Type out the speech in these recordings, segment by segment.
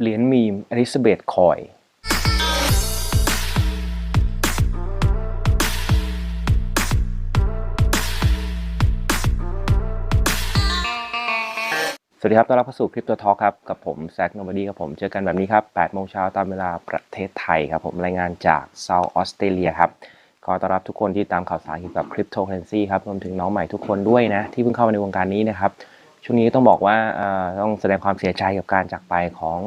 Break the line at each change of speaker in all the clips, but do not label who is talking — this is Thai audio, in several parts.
เหรียญมีมอลิซาเบธคอยสวัสดีครับ ต้อนรับเข้าสู่คริปโตทอครับ กับผมแซคโนบอดี้ครับผม เจอกันแบบนี้ครับ8โมงเช้าตามเวลาประเทศไทยครับผม รายงานจากเซาท์ออสเตรเลียครับขอต้อนรับทุกคนที่ตามข่าวสารเกี่ยวกับคริปโตเคอเรนซีครับ รวมถึงน้องใหม่ทุกคนด้วยนะ ที่เพิ่งเข้ามาในวงการนี้นะครับ ช่วงนี้ต้องบอกว่าต้องแสดงความเสียใจกับการจากไปของ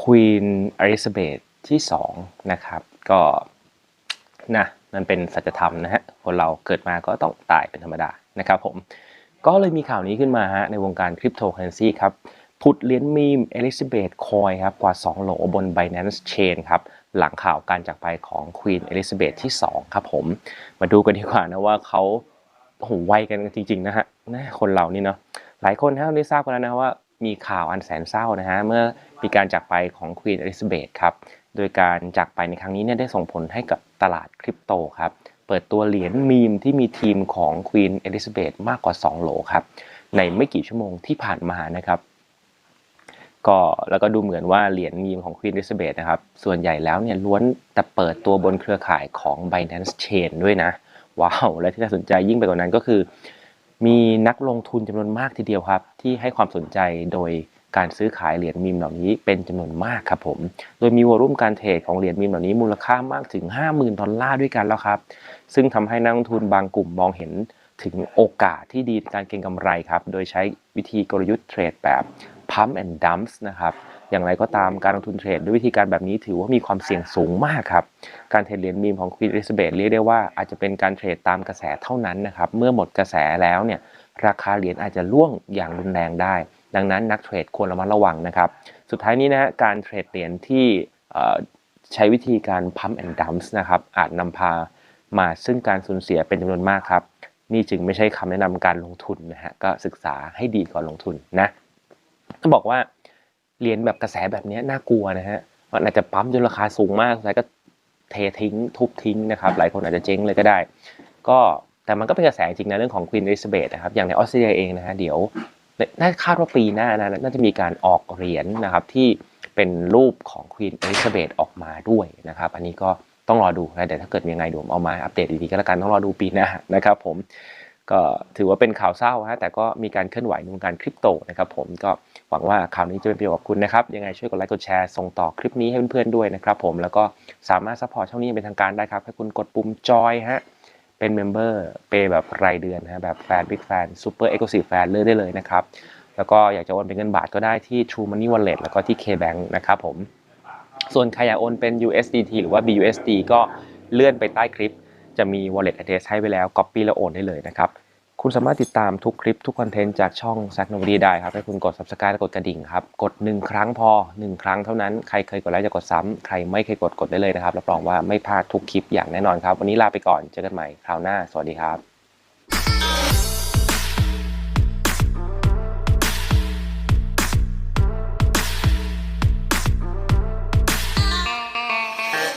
ควีนอลิซาเบธที่2นะครับ ก็นะมันเป็นสัจธรรมนะฮะ คนเราเกิดมาก็ต้องตายเป็นธรรมดานะครับผม ก็เลยมีข่าวนี้ขึ้นมาฮะในวงการคริปโตเคอเรนซีครับผุดเหรียญมีมเอลิซาเบธคอยครับกว่า 2 โหลบน Binance Chain ครับหลังข่าวการจากไปของควีนเอลิซาเบธที่ 2 ครับผม มาดูกันดีกว่านะว่าเขาโหไวกันจริง ๆ นะฮะนะคนเรานี่เนาะ หลายคนถ้าได้ทราบกันแล้วนะว่ามีข่าวอันแสนเศร้านะฮะเมื่อมีการจากไปของควีนเอลิซาเบธครับโดยการจากไปในครั้งนี้เนี่ยได้ส่งผลให้กับตลาดคริปโตครับเปิดตัวเหรียญมีมที่มีทีมของควีนเอลิซาเบธมากกว่า 2 โหลครับในไม่กี่ชั่วโมงที่ผ่านมานะครับก็แล้วก็ดูเหมือนว่าเหรียญมีมของควีน e ลิซาเบธนะครับส่วนใหญ่แล้วเนี่ยล้วนแต่เปิดตัวบนเครือข่ายของ Binance Chain ด้วยนะว้าวและที่น่าสนใจยิ่งไปกว่านั้นก็คือ มีนักลงทุนจำนวนมากทีเดียวครับ ที่ให้ความสนใจโดยการซื้อขายเหรียญมีมเหล่านี้เป็นจำนวนมากครับผม โดยมีวอลุ่มการเทรดของเหรียญมีมเหล่านี้มูลค่ามากถึง 50,000ดอลลาร์ด้วยกันแล้วครับ ซึ่งทำให้นักลงทุนบางกลุ่มมองเห็นถึงโอกาสที่ดีในการเก็งกำไรครับ โดยใช้วิธีกลยุทธ์เทรดแบบ pump and dumps นะครับ อย่างไรก็ตามการลงทุนเทรดด้วยวิธีการแบบนี้ถือว่ามีความเสี่ยงสูงมากครับ การเทรดเหรียญมีมของ Queen Elizabeth เรียกได้ว่าอาจจะเป็นการเทรดตามกระแสเท่านั้นนะครับเมื่อหมดกระแสแล้วเนี่ยราคาเหรียญอาจจะล่วงอย่างรุนแรงได้ ดังนั้นนักเทรดควรระมัดระวังนะครับ สุดท้ายนี้นะการเทรดเหรียญที่ใช้วิธีการ pump and dumps นะครับอาจนำพามาซึ่งการสูญเสียเป็นจำนวนมากครับ นี่จึงไม่ใช่คำแนะนำการลงทุนนะฮะก็ศึกษาให้ดีก่อนลงทุนนะต้องบอกว่า เหรียญแบบกระแสแบบนี้น่ากลัวนะฮะมันอาจจะปั๊มจนราคาสูงมากแล้วก็เททิ้งทุบทิ้งนะครับ หลายคนอาจจะเจ๊งเลยก็ได้ ก็แต่มันก็เป็นกระแสจริงนะเรื่องของ Queen Elizabeth นะครับ อย่างในออสเตรเลียเองนะฮะเดี๋ยวน่าคาดว่าปีหน้านะน่าจะมีการออกเหรียญนะครับที่เป็นรูปของ Queen Elizabeth ออกมาด้วยนะครับ อันนี้ก็ต้องรอดูนะเดี๋ยวถ้าเกิดยังไงเดี๋ยวเอามาอัปเดตดีๆก็แล้วกันต้องรอดูปีหน้านะครับผม ก็ถือว่าเป็นข่าวเศร้าฮะแต่ก็มีการเคลื่อนไหวในวงการคริปโตนะครับผมก็หวังว่าข่าวนี้จะเป็นประโยชน์กับคุณนะครับ ยังไงช่วยกดไลค์กดแชร์ส่งต่อคลิปนี้ให้เพื่อนๆด้วยนะครับผมแล้วก็สามารถซัพพอร์ตช่องนี้เป็นทางการได้ครับให้คุณกดปุ่มจอยฮะเป็นเมมเบอร์เปย์แบบรายเดือนนะฮะแบบแฟนบิ๊กแฟนซูเปอร์เอ็กซ์คลูซีฟแฟนเลือกได้เลยนะครับแล้วก็อยากจะโอนเป็นเงินบาทก็ได้ที่ True Money Wallet แล้วก็ที่ KBank นะครับผมส่วนใครอยากโอนเป็น USDT หรือว่า BUSD ก็เลื่อนไปใต้คลิป จะมี wallet address ให้ไว้แล้ว copy แล้วโอนได้เลยนะครับคุณสามารถติดตามทุกคลิปทุกคอนเทนต์จากช่อง s a c k n o v a d y ได้ครับ ให้คุณกด subscribe และกดกระดิ่งครับ กด 1 ครั้งพอ 1 ครั้งเท่านั้น ใครเคยกดแล้วจะกดซ้ำใครไม่เคยกดกดได้เลยนะครับรับรองว่าไม่พลาดทุกคลิปอย่างแน่นอนครับ วันนี้ลาไปก่อน เจอกันใหม่คราวหน้า สวัสดีครับ